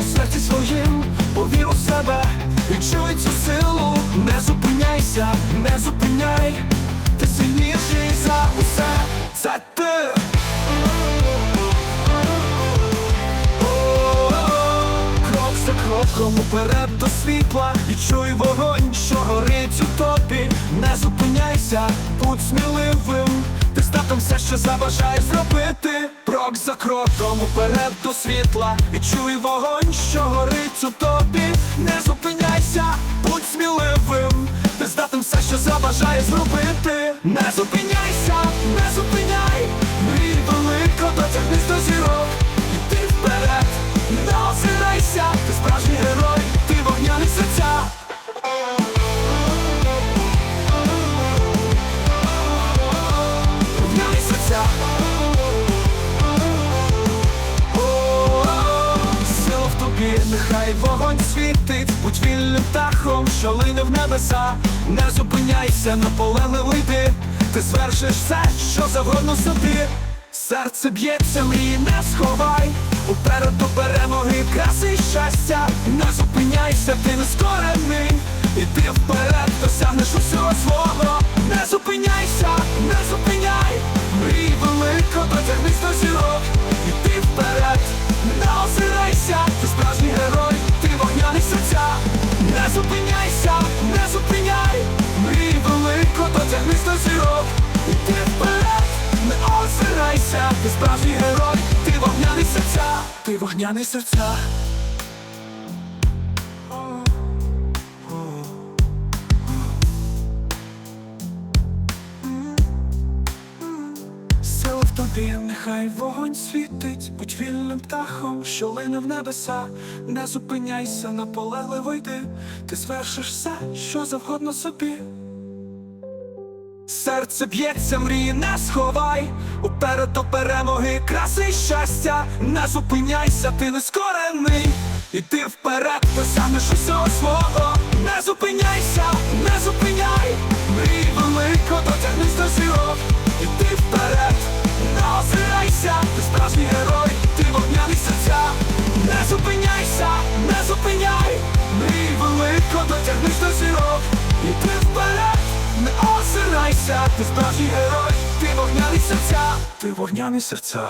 у серці своїм, повір у себе і цю силу, не зупиняйся, не зупиняй, ти сильніший за усе, це ти. Крок за кроком уперед до світла і чуй вогонь, що горить у топі, не зупиняйся, будь сміливим. Ти статом все, що забажаєш зробити, крок за кроком уперед до світла, і чуй вогонь. Забажаєш зробити. Не зупиняйся, не зупиняй. Мрій велико, дотягнись до зірок. Іди вперед, не озирайся. Ти справжній герой, ти вогняний серця. Вогняний серця. Нехай вогонь світить, будь вільним птахом, що лине в небеса, не зупиняйся, наполегливо йти, ти звершиш все, що завгодно собі. Серце б'ється, мрії не сховай, уперед до перемоги, краси і щастя, не зупиняйся, ти не скорений, іди вперед, досягнеш усього свого, не зупиняйся, не зупиняй, ти герой, ти вогняний серця, ти вогняний серця. Сила в тобі, нехай вогонь світить, будь вільним птахом, що лине в небеса, не зупиняйся, наполегливо йди, ти звершиш все, що завгодно собі. Серце б'ється, мрії не сховай, уперед до перемоги, краси і щастя, не зупиняйся, ти не скорений, іди вперед, ти саме свого, ти справжній герой, ти вогняний серця, ти вогняний серця.